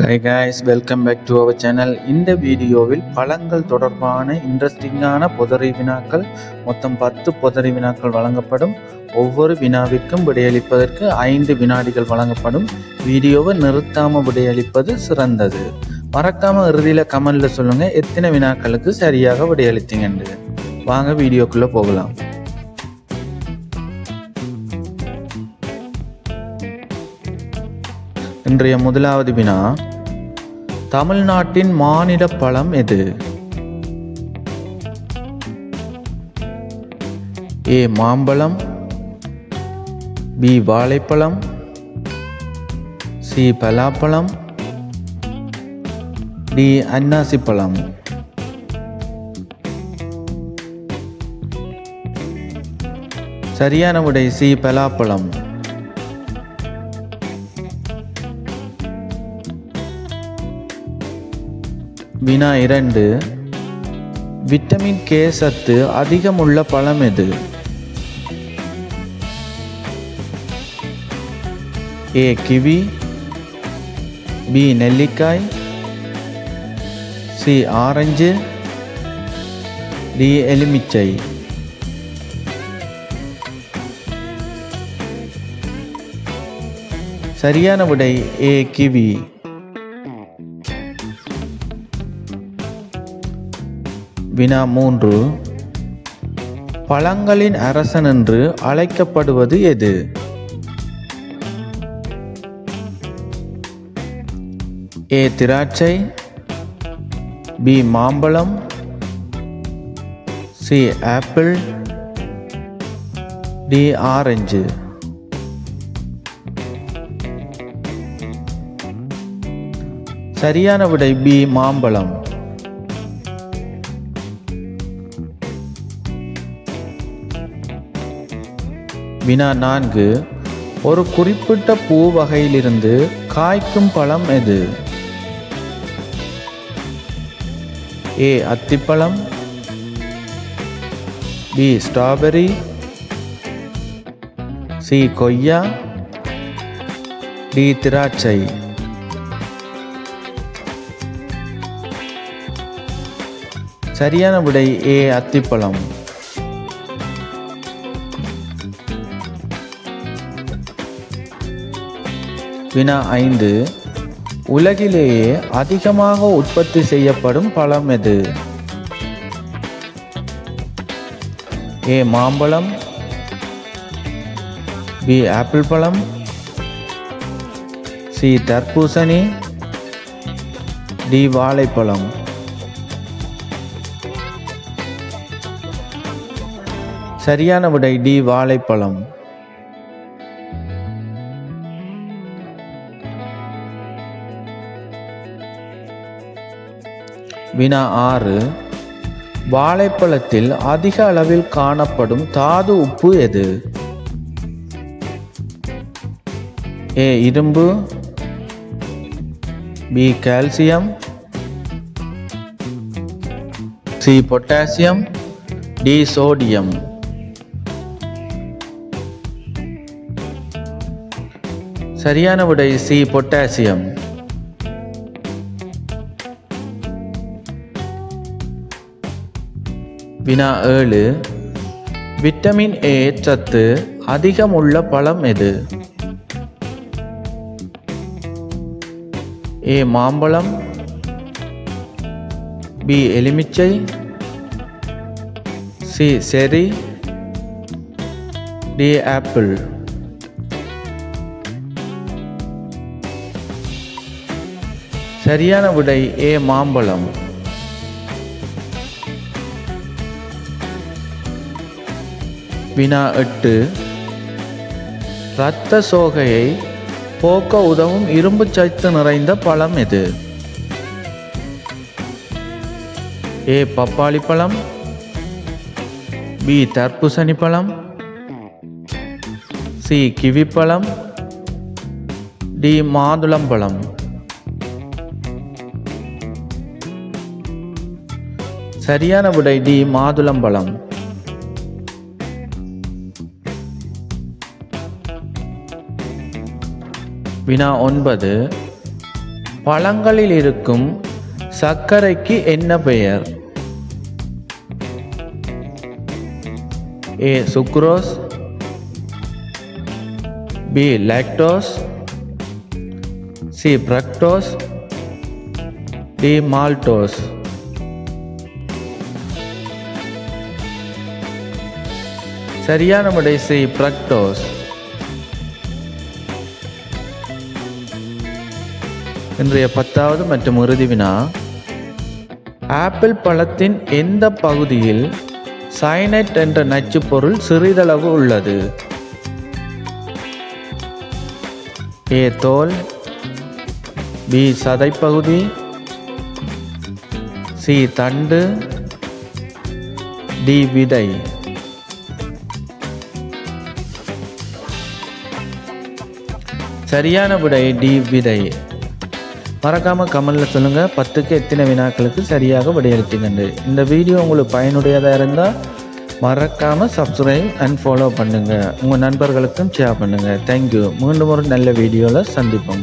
Hi guys welcome back to our channel இந்த வீடியோவில் பழங்கள் தொடர்பான இன்ட்ரெஸ்டிங்கான புதறி வினாக்கள் மொத்தம் பத்து புதறி வினாக்கள் வழங்கப்படும். ஒவ்வொரு வினாவிற்கும் விடையளிப்பதற்கு ஐந்து வினாடிகள் வழங்கப்படும். வீடியோவை நிறுத்தாமல் விடையளிப்பது சிறந்தது. மறக்காமல் இறுதியில் கமெண்டில் சொல்லுங்கள் எத்தனை வினாக்களுக்கு சரியாக விடையளித்தீங்கன்னு. வாங்க வீடியோக்குள்ளே போகலாம். இன்றைய முதலாவது வினா தமிழ்நாட்டின் மாநில பழம் எது? ஏ. மாம்பழம் பி. வாழைப்பழம் சி. பலாப்பழம் டி. அன்னாசி பழம் சரியான விடை சி. பலாப்பழம். வினா இரண்டு. விட்டமின் கே சத்து அதிகம் உள்ள பழம் எது? A kiwi. பி நெல்லிக்காய். C orange. டி எலுமிச்சை. சரியான விடை ஏ கிவி. வினா மூன்று. பழங்களின் அரசன் என்று அழைக்கப்படுவது எது? ஏ திராட்சை. பி மாம்பழம். C apple. D orange. சரியான விடை பி மாம்பழம். வினா நான்கு ஒரு குறிப்பிட்ட பூ வகையிலிருந்து காய்க்கும் பழம் எது? ஏ அத்திப்பழம். B strawberry. சி கொய்யா. டி திராட்சை. சரியான விடை ஏ அத்திப்பழம். வினா ஐந்து. உலகிலேயே அதிகமாக உற்பத்தி செய்யப்படும் பழம் எது? ஏ மாம்பழம். பி ஆப்பிள் பழம். சி தர்பூசணி. டி வாழைப்பழம். சரியான விடை டி வாழைப்பழம். வினா ஆறு. வாழைப்பழத்தில் அதிக அளவில் காணப்படும் தாது உப்பு எது? ஏ இரும்பு. B calcium. C potassium. D sodium. சரியான விடை சி பொட்டாசியம். வினா ஏழு. விட்டமின் ஏ சத்து அதிகம் உள்ள பழம் எது? ஏ மாம்பழம். பி எலுமிச்சை. C cherry. D apple. சரியான விடை ஏ மாம்பழம். வினா எட்டு இரத்த சோகையை போக்க உதவும் இரும்பு சத்து நிறைந்த பழம் எது? ஏ பப்பாளி பழம். பி தர்பூசணி பழம். சி கிவி பழம். டி மாதுளம்பழம் சரியான விடை டி மாதுளம்பழம் வினா ஒன்பது. பழங்களில் இருக்கும் சர்க்கரைக்கு என்ன பெயர்? A sucrose. B lactose. C fructose. D maltose. சரியான விடை சி பிரக்டோஸ். இன்றைய பத்தாவது மற்றும் இறுதி வினா. ஆப்பிள் பழத்தின் எந்த பகுதியில் சைனைட் என்ற நச்சுப் பொருள் சிறிதளவு உள்ளது? ஏ தோல். பி சதைப்பகுதி. சி தண்டு. டி விதை. சரியான விடை டி விதை. மறக்காம கமெண்ட்ல சொல்லுங்க. பத்துக்கு எத்தனை வினாக்களுக்கு சரியாக விடையளித்தீங்கன்னு இந்த வீடியோ உங்களுக்கு பயனுடையதாக இருந்தால் மறக்காம சப்ஸ்கிரைப் அண்ட் ஃபாலோ பண்ணுங்க. உங்க நண்பர்களுக்கும் ஷேர் பண்ணுங்க. தேங்க்யூ மீண்டும் ஒரு நல்ல வீடியோவில் சந்திப்போம்.